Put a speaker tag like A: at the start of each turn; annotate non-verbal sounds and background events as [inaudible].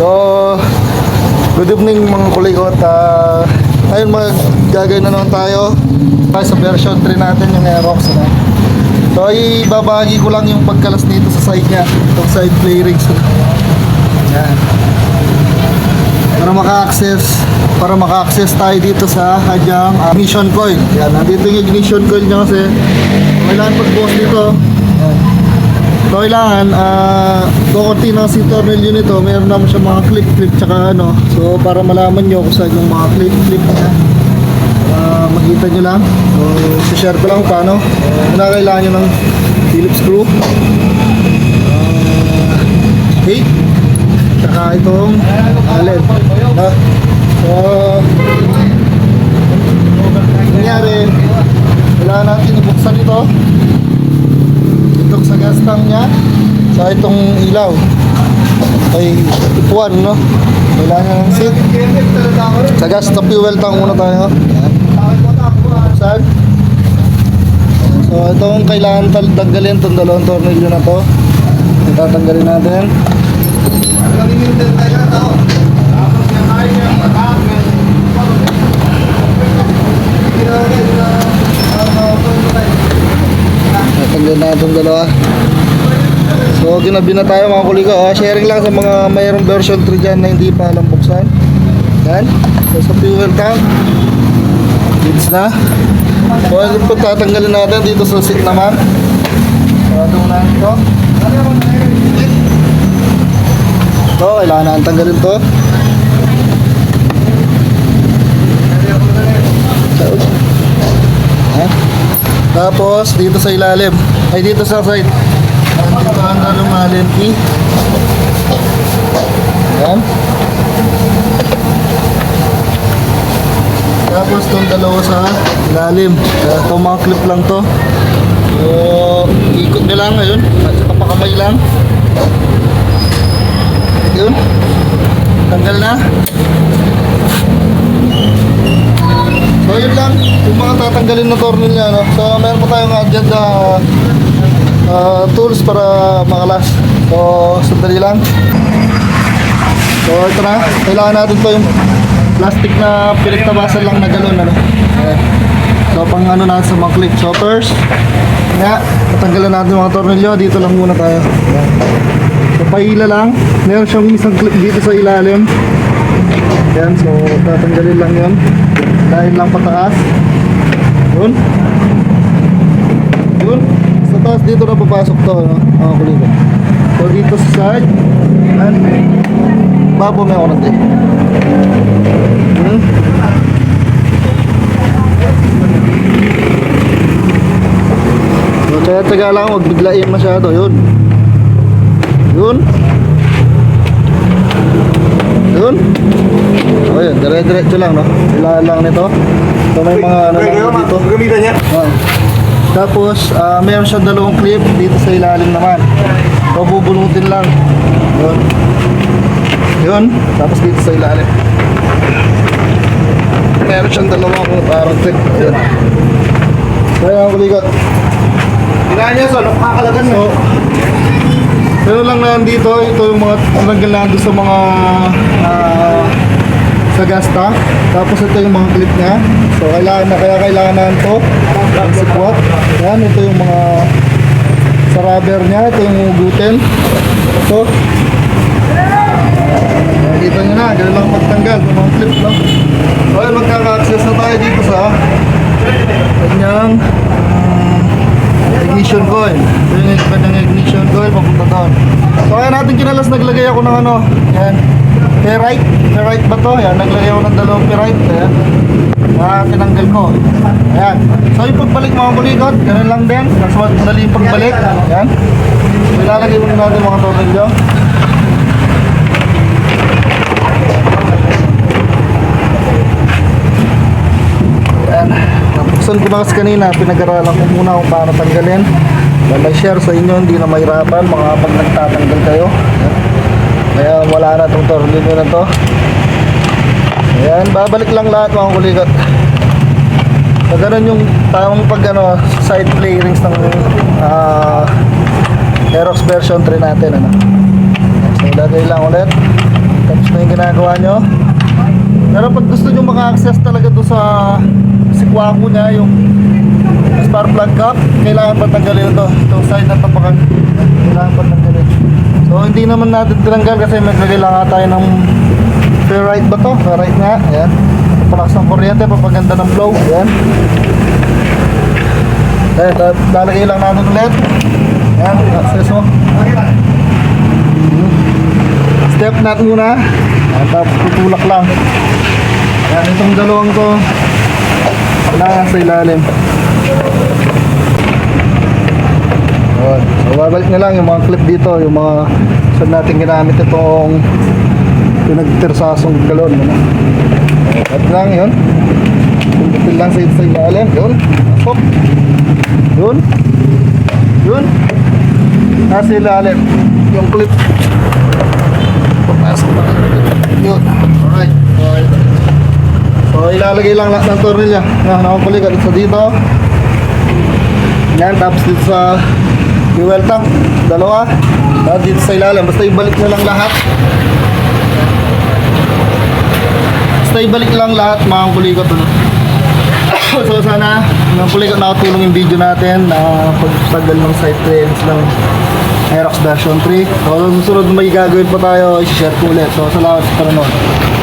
A: So, good evening mga kulikot. Uh, ngayon magagay na naman tayo sa version 3 natin yung Aerox. Ano? So, ibabahagi ko lang yung pagkalas nito sa side niya. Itong side play rigs. Yan. Para maka-access para maka-access tayo dito sa hadyang uh, ignition coil. Yan, nandito yung ignition coil niya kasi kailangan pag-boss dito. So, kailangan, ah, kukunti na si tornilyo nito, meron naman siya mga clip-clip tsaka ano. So, para malaman nyo kung saan yung mga clip-clip niya. Para makita nyo lang. So, share ko lang paano. Una, kailangan nyo ng Phillips screw. Ah, tape. Tsaka itong allen. Ha? So, nangyari, kailangan natin ibuksan ito tank niya sa itong ilaw. Ay ipuan no? Kailangan ng seat sa gas na fuel tank muna tayo so itong kailangan tanggalin itong dalawang tornilyo na to. Itatanggalin natin. Tatanggalin natin itong dalawa. So, ginabi na tayo mga kuliga. Oh. Sharing lang sa mga mayroong version 3 dyan na hindi pa alam buksan. Yan. So, sa fuel tank. Kids na. So, yung pagtatanggalin natin dito sa seat naman. Ito muna ito. So, kailangan natin tanggalin to. Tapos, dito sa ilalim. Ay, dito sa side. Dito ang dalawang allen key. Yan. Tapos, itong dalawa sa ilalim. Kaya itong mga clip lang to. So, ikot nyo lang ngayon. Kapakamay lang. Yun. Tanggal na. So yun lang, yung mga tatanggalin na tornilyo no? So meron pa tayong na ah, tools para makalas. So sandali lang. So ito na, kailangan natin to yung plastic na pinagtabasan lang na galon ano. Ayan. So pang ano natin sa mga clip. So first, nga, natin mga tornilyo. Dito lang muna tayo. Ayan. So pahila lang. Meron siyang isang clip dito sa ilalim. Yan, so tatanggalin lang yun. Dahil lang pataas. Yun. Yun. Taas dito na papasok to, no? Mga kuligo. So dito sa side. Yan. Babo may ako natin. Hmm. So, tsaga-tsaga lang, huwag biglain masyado. Yun. Yun. Yun. O yun, dire-diretso lang, no? Kailangan lang nito. So may mga ano lang dito.
B: Gamitan niya.
A: Oh. Tapos, ah, meron siyang dalawang clip dito sa ilalim naman. So, bubunutin lang. Yun. Yun. Tapos dito sa ilalim. Meron siyang dalawang parang clip. Yun. Yan ang kuligot.
B: Tingnan niya, so, nakakalagan mo.
A: Pero lang na dito, ito yung mga tanggal na sa mga ah, sa gas tank. Tapos ito yung mga clip niya. So kailangan na kaya kailangan na ito. Ang sikwat. Yan, ito yung mga sa rubber niya. Ito yung hugutin. Ito. Nakikita nyo na, ganun lang magtanggal. Mga clip lang. Ayun, magkaka-access na tayo dito sa kanyang ah, ignition coil. Ito yung kanyang ignition coil, papunta doon. So kaya natin kinalas, naglagay ako ng ano, yan, ferrite. Ferrite ba to? Yan, naglagay ako ng dalawang ferrite. Ayan. Ah, tinanggal ko. Ayan. So yung pagbalik mga kulikot, ganun lang din. Mas madali yung pagbalik. Ayan. So ilalagay muna natin mga tornilyo. Ayan. Napuksan ko na kasi kanina, pinag-aralan ko muna kung paano tanggalin. Dahil share sa inyo, hindi na mahirapan mga pag nagtatanggal kayo. Ayan. Kaya wala na itong tornilyo na to. Ayan, babalik lang lahat mga kuligot. So, ganun yung tamang pag ano, side play rings ng ah, Aerox version 3 natin. Ano. So, ilagay lang ulit. Tapos na yung ginagawa nyo. Pero pag gusto nyo maka-access talaga doon sa sikwaku niya, yung spark plug cap, kailangan pa tanggalin ito. Itong side na tapakan, kailangan pa tanggalin. So hindi naman natin tinanggal kasi maglagay lang nga tayo ng ferrite ba to? Ferrite nga, ayan. Palakas ng kuryente, papaganda ng flow, ayan. Ayan, lalagay lang natin ulit. Ayan, access mo. Step nut muna. Ayan, tapos tutulak lang. Ayan, itong dalawang to. Kailangan sa ilalim. Ayan. So, babalik na lang yung mga clip dito, yung mga saan natin ginamit itong pinagtirsasong galon. Ano? At lang yun. Pindutin lang sa, sa ilalim. Yun. Pasok. Yun. Yun. Nasa ilalim. Yung clip. Papasok na. Yun. Alright. Alright. So ilalagay lang lahat ng tornilya na nakakulig at sa dito. Yan, tapos dito sa fuel tank. Dalawa. Tapos dito sa ilalim. Basta ibalik na lang lahat. Basta ibalik lang lahat mga kuligot. Ano. [coughs] so sana mga kuligot nakatulong yung video natin na pagtagal ng site clearance ng Aerox version 3. So susunod may gagawin pa tayo, i-share ko ulit. So salamat sa panonood.